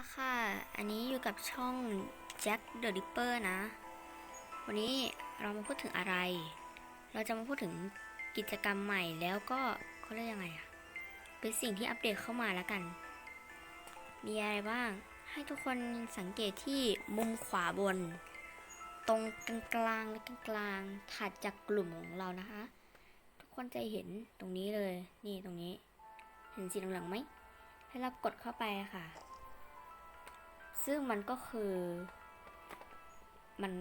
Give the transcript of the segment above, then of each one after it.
ละค่ะ อันนี้อยู่กับช่อง Jack the Ripper นะ วันนี้เรามาพูดถึงอะไร เราจะมาพูดถึงกิจกรรมใหม่แล้วก็เขาเรียกยังไงอะเป็นสิ่งที่อัปเดตเข้ามาแล้วกัน มีอะไรบ้าง ให้ทุกคนสังเกตที่มุมขวาบน ตรงกลางกลางๆและกลางกลางถัดจากกลุ่มของเรานะคะ ทุกคนจะเห็นตรงนี้เลย นี่ตรงนี้ เห็นสีเหลืองๆไหมให้เรากดเข้าไปค่ะ ซึ่งมันก็คือ มัน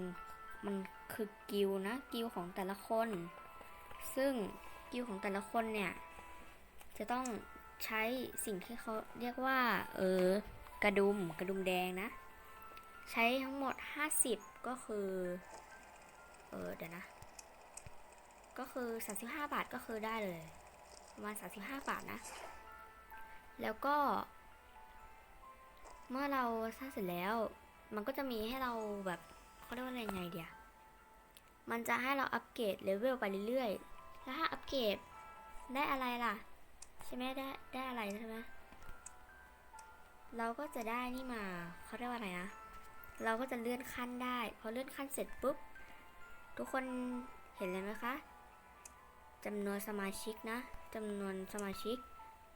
มันคือกิลนะกิลของแต่ละคน ซึ่งกิลของแต่ละคนเนี่ย จะต้องใช้สิ่งที่เขาเรียกว่า เออกระดุมกระดุมแดงนะ ใช้ทั้งหมด 50 ก็คือ เออเดี๋ยวนะ ก็คือ 35 บาทก็คือได้เลย ประมาณ 35 บาทนะ แล้วก็ เมื่อเราสร้างเสร็จแล้ว มันก็จะมีให้เราแบบเขาเรียกว่าอะไรไงเดียมันจะให้เราอัปเกรดเลเวลไปเรื่อยๆ แล้วถ้าอัปเกรดได้อะไรล่ะ ใช่ไหมได้ได้อะไรใช่ไหมเราก็จะได้นี่มาเขาเรียกว่าอะไรนะ เราก็จะเลื่อนขั้นได้ พอเลื่อนขั้นเสร็จปุ๊บ ทุกคนเห็นเลยไหมคะจำนวนสมาชิกนะจำนวนสมาชิก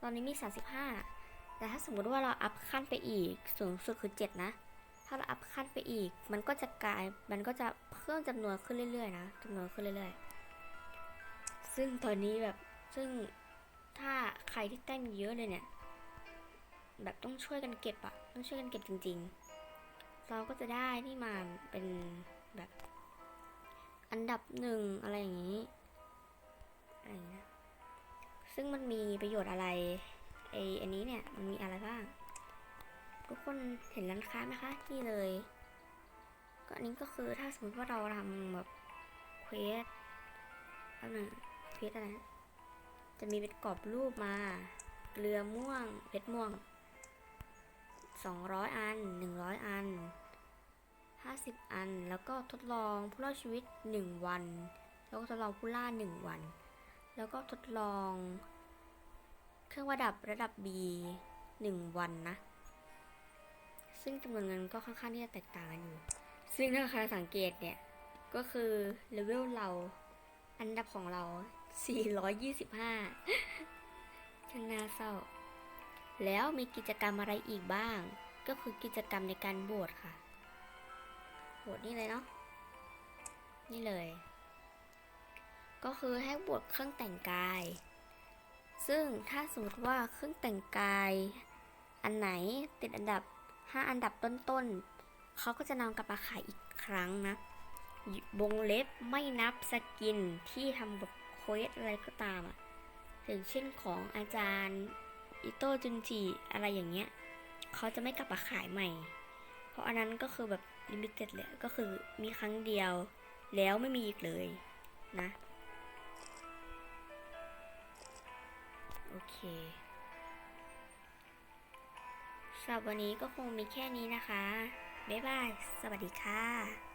ตอนนี้มี 35 แต่ถ้าสมมติว่าเราอัพขั้นไปอีกสูงสุดคือ 7 นะ ถ้าเราอัพขั้นไปอีก มันก็จะกลายมันก็จะเพิ่มจำนวนขึ้นเรื่อยๆนะจำนวนขึ้นเรื่อยๆ ซึ่งตอนนี้แบบซึ่งถ้าใครที่แต้มเยอะเลยเนี่ย แบบต้องช่วยกันเก็บอะต้องช่วยกันเก็บจริง ๆ เราก็จะได้นี่มาเป็นแบบอันดับหนึ่งอะไรอย่างนี้อะไรอย่างเงี้ยซึ่งมันมีประโยชน์อะไร ไออันนี้เนี่ยมันมีอะไรบ้าง ทุกคนเห็นร้านค้าไหมคะนี่เลย ก็อันนี้ก็คือถ้าสมมติว่าเราทำแบบเควสอันหนึ่งเควสอะไรจะมีเป็นกรอบรูปมาเกลือม่วงเพชรม่วง 200 อัน 100 อัน 50 อัน แล้วก็ทดลองผู้รอดชีวิต 1 วัน แล้วก็ทดลองผู้ล่า 1 วัน แล้วก็ทดลอง เครื่องประดับระดับ B 1 วันนะ ซึ่งจำนวนเงินก็ค่อนข้างที่จะแตกต่างกันอยู่ ซึ่งถ้าใครสังเกตเนี่ย ก็คือเลเวลเราอันดับของเรา 425ช่างน่าเศร้า แล้วมีกิจกรรมอะไรอีกบ้าง ก็คือกิจกรรมในการโหวตค่ะโหวตนี่เลยเนาะ นี่เลย ก็คือให้โหวตเครื่องแต่งกาย ซึ่งถ้าสมมติว่าเครื่องแต่งกายอันไหนติดอันดับ 5 อันดับต้นๆเขาก็จะนำกลับมาขายอีกครั้งนะวงเล็บไม่นับสกินที่ทำแบบเควสอะไรก็ตามอะอย่างเช่นของอาจารย์อิโต้จุนจิอะไรอย่างเงี้ยเขาจะไม่กลับมาขายใหม่ เพราะอันนั้นก็คือแบบลิมิเต็ดเลยก็คือมีครั้งเดียวแล้วไม่มีอีกเลยนะ โอเคสำหรับวันนี้ก็คงมีแค่นี้นะคะ บ๊ายบาย สวัสดีค่ะ